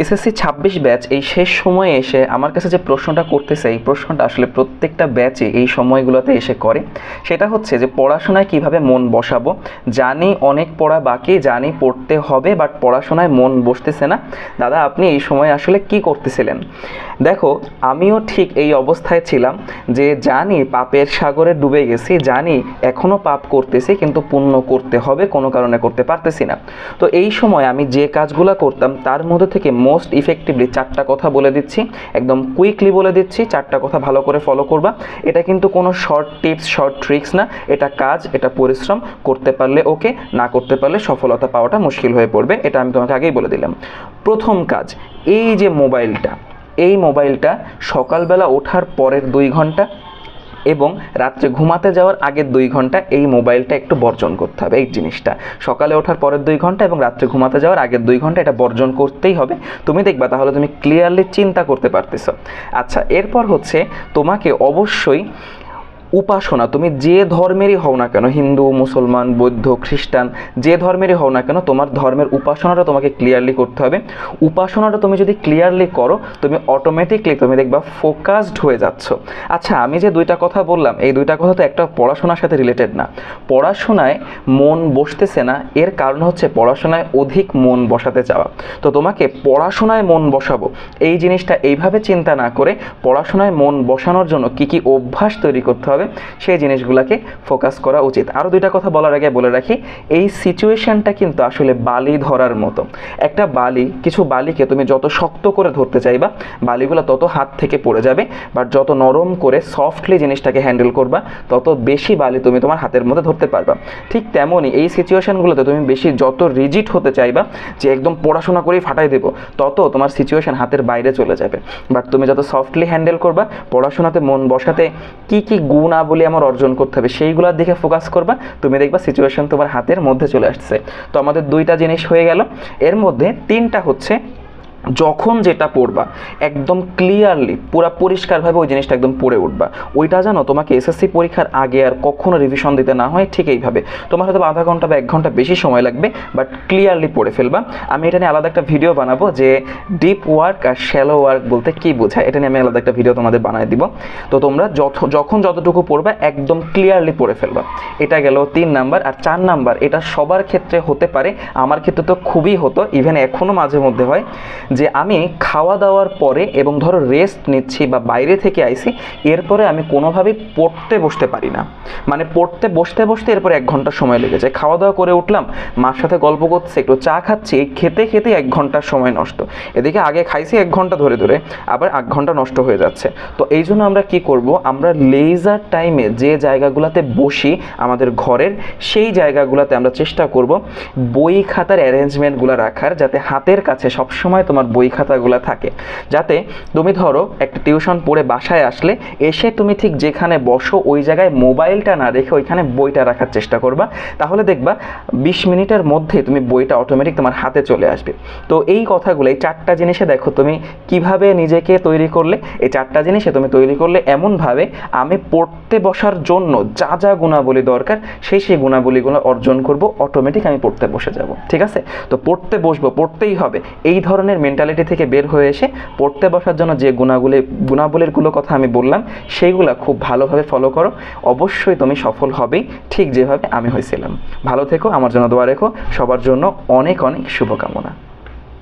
SSC ছাব্বিশ batch এই শেষ সময়ে এসে আমার কাছে যে প্রশ্নটা করতেছে, এই প্রশ্নটা আসলে প্রত্যেকটা ব্যাচে এই সময়গুলোতে এসে করে। সেটা হচ্ছে যে পড়াশোনায় কীভাবে মন বসাবো? জানি অনেক পড়া বাকি, জানি পড়তে হবে, বাট পড়াশোনায় মন বসতেছে না। দাদা, আপনি এই সময় আসলে কি করতেছিলেন? দেখো, আমিও ঠিক এই অবস্থায় ছিলাম যে জানি পাপের সাগরে ডুবে গেছি, জানি এখনও পাপ করতেছি, কিন্তু পুণ্য করতে হবে, কোনো কারণে করতে পারতেছি না। তো এই সময় আমি যে কাজগুলো করতাম, তার মধ্যে থেকে মোস্ট ইফেক্টিভলি চারটা কথা বলে দিচ্ছি। একদম কুইকলি বলে দিচ্ছি, চারটা কথা ভালো করে ফলো করবা। এটা কিন্তু কোনো শর্ট টিপস শর্ট ট্রিক্স না। এটা কাজ, এটা পরিশ্রম, করতে পারলে ওকে না করতে পারলে সফলতা পাওয়াটা মুশকিল হয়ে পড়বে। এটা আমি তোমাকে আগেই বলে দিলাম। প্রথম কাজ, এই যে মোবাইলটা, এই মোবাইলটা সকালবেলা ওঠার পরের দুই ঘণ্টা এবং রাত্রে ঘুমাতে যাওয়ার আগের দুই ঘণ্টা এই মোবাইলটা একটু বর্জন করতে হবে, এই জিনিসটা। সকালে ওঠার পরের দুই ঘণ্টা এবং রাত্রে ঘুমাতে যাওয়ার আগের দুই ঘণ্টা এটা বর্জন করতেই হবে। তুমি দেখবা তাহলে তুমি ক্লিয়ারলি চিন্তা করতে পারতেছ। আচ্ছা এরপর হচ্ছে তোমাকে অবশ্যই উপাসনা, তুমি যে ধর্মেরই হও না কেন, হিন্দু, মুসলমান, বৌদ্ধ, খ্রিস্টান, যে ধর্মেরই হও না কেন, তোমার ধর্মের উপাসনাটা তোমাকে ক্লিয়ারলি করতে হবে। উপাসনাটা তুমি যদি ক্লিয়ারলি করো, তুমি অটোমেটিকলি তুমি দেখবা ফোকাসড হয়ে যাচ্ছ। আচ্ছা আমি যে দুইটা কথা বললাম, এই দুইটা কথা তো একটা পড়াশোনার সাথে রিলেটেড না। পড়াশোনায় মন বসতেছে না, এর কারণ হচ্ছে পড়াশোনায় অধিক মন বসাতে চাওয়া। তো তোমাকে পড়াশোনায় মন বসাবো। এই জিনিসটা এইভাবে চিন্তা না করে পড়াশোনায় মন বসানোর জন্য কি কি অভ্যাস তৈরি করতে হবে সেই জিনিসগুলোকে ফোকাস করা উচিত। আরও দুইটা কথা বলার আগে বলে রাখি, এই সিচুয়েশনটা কিন্তু আসলে বালি ধরার মতো। একটা বালি, কিছু বালিকে তুমি যত শক্ত করে ধরতে চাইবা, বালিগুলো তত হাত থেকে পড়ে যাবে বাট যত নরম করে সফটলি জিনিসটাকে হ্যান্ডেল করবা, তত বেশি বালি তুমি তোমার হাতের মধ্যে ধরতে পারবা। ঠিক তেমনই এই সিচুয়েশনগুলোতে তুমি বেশি যত রিজিট হতে চাইবা, যে একদম পড়াশোনা করেই ফাটাই দেবো, তত তোমার সিচুয়েশন হাতের বাইরে চলে যাবে। বাট তুমি যত সফটলি হ্যান্ডেল করবা, পড়াশোনাতে মন বসাতে কি কি গুণাবলী আমার অর্জন করতে হবে সেইগুলোর দিকে ফোকাস করবা, তুমি দেখবা সিচুয়েশন তোমার হাতের মধ্যে চলে আসছে। তো আমাদের দুইটা জিনিস হয়ে গেল। এর মধ্যে তিনটা হচ্ছে যখন যেটা পড়বা, একদম ক্লিয়ারলি পুরো পরিষ্কারভাবে ওই জিনিসটা একদম পড়ে উঠবা। ওইটা জানো, তোমাকে এসএসসি পরীক্ষার আগে আর কখনো রিভিশন দিতে না হয়, ঠিক এইভাবে। তোমার হয়তো আধা ঘণ্টা বা এক ঘণ্টা বেশি সময় লাগবে বাট ক্লিয়ারলি পড়ে ফেলবা। আমি এটা নিয়ে আলাদা একটা ভিডিও বানাবো যে ডিপ ওয়ার্ক আর শ্যালো ওয়ার্ক বলতে কী বোঝায়, এটা নিয়ে আমি আলাদা একটা ভিডিও তোমাদের বানিয়ে দিব। তো তোমরা যত যখন যতটুকু পড়বা, একদম ক্লিয়ারলি পড়ে ফেলবা। এটা গেল তিন নাম্বার আর চার নাম্বার, এটা সবার ক্ষেত্রে হতে পারে, আমার ক্ষেত্রে তো খুবই হতো ইভেন এখনও মাঝে মধ্যে হয়। যে আমি খাওয়া দাওয়ার পরে এবং ধরো রেস্ট নিচ্ছি বা বাইরে থেকে আইছি, এরপরে আমি কোনোভাবেই পড়তে বসতে পারি না। মানে পড়তে বসতে বসতে এরপরে এক ঘণ্টা সময় লেগে যায়। খাওয়া দাওয়া করে উঠলাম, মার সাথে গল্প করছে, একটু চা খাচ্ছি, খেতে খেতে এক ঘণ্টার সময় নষ্ট। এদিকে আগে খাইছি এক ঘণ্টা ধরে ধরে, আবার এক ঘণ্টা নষ্ট হয়ে যাচ্ছে। তো এই জন্য আমরা কি করব? আমরা লেজার টাইমে যে জায়গাগুলোতে বসি, আমাদের ঘরের, সেই জায়গাগুলোতে আমরা চেষ্টা করব বই খাতার অ্যারেঞ্জমেন্টগুলো রাখার, যাতে হাতের কাছে সবসময় তোমার বই খাতাগুলো থাকে। যাতে তুমি ধরো একটা টিউশন পড়ে বাসায় আসলে এসে তুমি ঠিক যেখানে বসো ওই জায়গায় মোবাইলটা না রেখে ওইখানে বইটা রাখার চেষ্টা করবা। তাহলে দেখবা বিশ মিনিটের মধ্যে তুমি বইটা অটোমেটিক তোমার হাতে চলে আসবে। তো এই কথাগুলো, এই চারটা জিনিসে দেখো তুমি কীভাবে নিজেকে তৈরি করলে, এই চারটা জিনিসে তুমি তৈরি করলে এমনভাবে আমি পড়তে বসার জন্য যা যা গুণাবলী দরকার, সেই সেই গুণাবলীগুলো অর্জন করব অটোমেটিক আমি পড়তে বসে যাব। ঠিক আছে? তো পড়তে বসবো, পড়তেই হবে। এই ধরনের মেন্টালিটি থেকে বের হয়ে এসে পড়তে বসার জন্য যে গুণাগুলি গুণাবলীরগুলো কথা আমি বললাম, সেইগুলো খুব ভালোভাবে ফলো করো। অবশ্যই তুমি সফল হবেই ঠিক যেভাবে আমি হয়েছিলাম। ভালো থেকো, আমার জন্য দোয়া রেখো। সবার জন্য অনেক অনেক শুভকামনা।